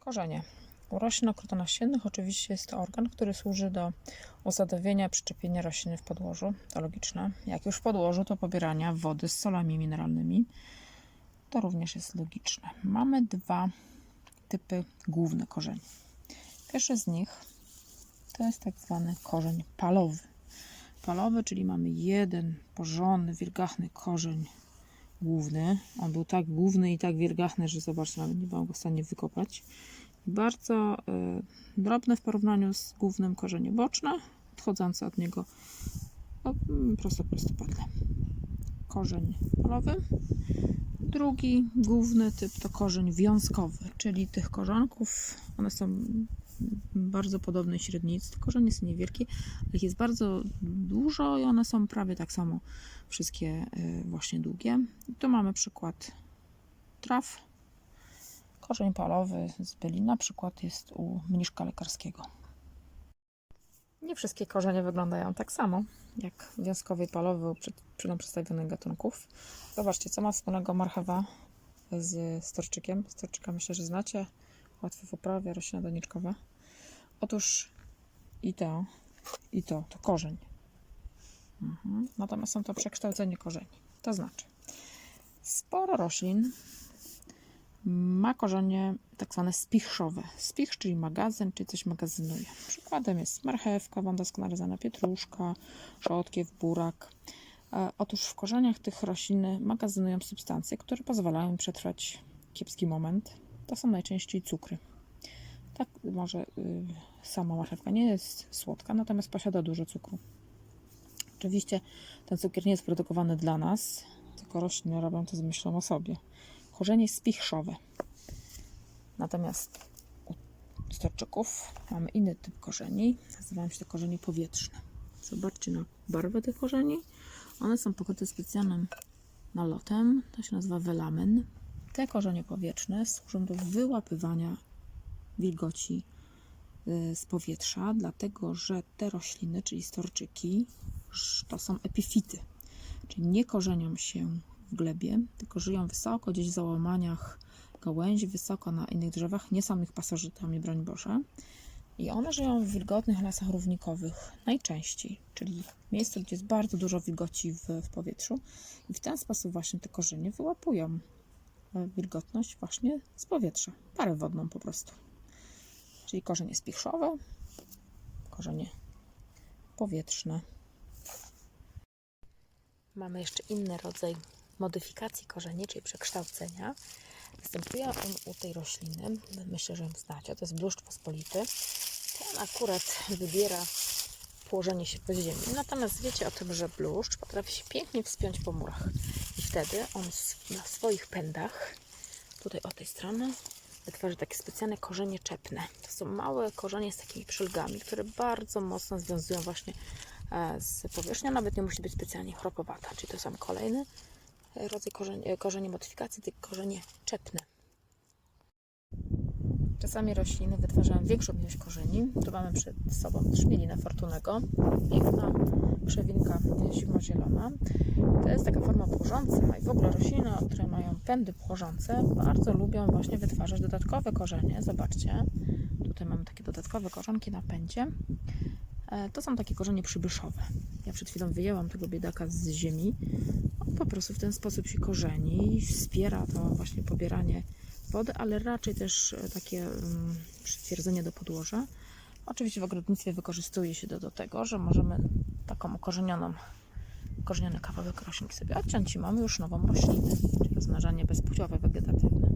Korzenie. U roślin okrutonasiennych oczywiście jest to organ, który służy do usadowienia, przyczepienia rośliny w podłożu. To logiczne. Jak już w podłożu, to pobierania wody z solami mineralnymi. To również jest logiczne. Mamy dwa typy główne korzeni. Pierwszy z nich to jest tak zwany korzeń palowy. Palowy, czyli mamy jeden porządny, wilgachny korzeń główny. On był tak główny i tak wielgachny, że zobaczcie, nawet nie byłam go w stanie wykopać. Bardzo y, drobne w porównaniu z głównym korzenie boczne, odchodzące od niego no, mm, prosto prostopadle. Korzeń polowy. Drugi główny typ to korzeń wiązkowy, czyli tych korzonków, one są bardzo podobnej średnicy. Korzenie są niewielkie, ale ich jest bardzo dużo i one są prawie tak samo wszystkie y, właśnie długie. I tu mamy przykład traw. Korzeń palowy z byli na przykład jest u mniszka lekarskiego. Nie wszystkie korzenie wyglądają tak samo jak wiązkowy palowy u przy, przy przedstawionych gatunków. Zobaczcie, co ma wspólnego marchewa z storczykiem. Storczyka myślę, że znacie. Łatwo w uprawie, roślina doniczkowa. Otóż i to, i to, to korzeń. Mhm. Natomiast są to przekształcenie korzeni. To znaczy, sporo roślin ma korzenie tak zwane spichrzowe. Spichrz, czyli magazyn, czyli coś magazynuje. Przykładem jest marchewka, wam doskonale pietruszka, rzodkiew, burak. E, Otóż w korzeniach tych roślin magazynują substancje, które pozwalają przetrwać kiepski moment. To są najczęściej cukry. Tak, może y, sama marchewka nie jest słodka, natomiast posiada dużo cukru. Oczywiście ten cukier nie jest produkowany dla nas, tylko rośliny robią to z myślą o sobie. Korzenie spichrzowe. Natomiast u storczyków mamy inny typ korzeni. Nazywają się to korzenie powietrzne. Zobaczcie na barwę tych korzeni. One są pokryte specjalnym nalotem. To się nazywa welamen. Te korzenie powietrzne służą do wyłapywania wilgoci z powietrza, dlatego że te rośliny, czyli storczyki, to są epifity, czyli nie korzenią się w glebie, tylko żyją wysoko, gdzieś w załamaniach gałęzi, wysoko na innych drzewach, nie są ich pasożytami, broń Boże. I one żyją w wilgotnych lasach równikowych najczęściej, czyli miejscu, gdzie jest bardzo dużo wilgoci w, w powietrzu. I w ten sposób właśnie te korzenie wyłapują e, wilgotność właśnie z powietrza, parę wodną po prostu. Czyli korzenie spichrzowe, korzenie powietrzne. Mamy jeszcze inny rodzaj modyfikacji korzeni, czyli przekształcenia. Występuje on u tej rośliny. Myślę, że ją znacie. To jest bluszcz pospolity. Ten akurat wybiera położenie się pod ziemi. Natomiast wiecie o tym, że bluszcz potrafi się pięknie wspiąć po murach. I wtedy on na swoich pędach, tutaj od tej strony, wytwarzy takie specjalne korzenie czepne. To są małe korzenie z takimi przylgami, które bardzo mocno związują właśnie e, z powierzchnią. Nawet nie musi być specjalnie chropowata. Czyli to są kolejny rodzaj korzenie, korzenie modyfikacji, te korzenie czepne. Czasami rośliny wytwarzają większą ilość korzeni. Tu mamy przed sobą trzmielinę fortunego. Piękna krzewinka zimozielona. To jest taka forma płożąca i w ogóle rośliny, które mają pędy płożące, bardzo lubią właśnie wytwarzać dodatkowe korzenie. Zobaczcie, tutaj mamy takie dodatkowe korzonki na pędzie. E, To są takie korzenie przybyszowe. Ja przed chwilą wyjęłam tego biedaka z ziemi. On po prostu w ten sposób się korzeni i wspiera to właśnie pobieranie wody, ale raczej też e, takie um, przytwierdzenie do podłoża. Oczywiście w ogrodnictwie wykorzystuje się to do tego, że możemy taką ukorzenioną, ukorzeniony kawałek roślinki sobie odciąć i mamy już nową roślinę, czyli rozmnażanie bezpłciowe, wegetatywne.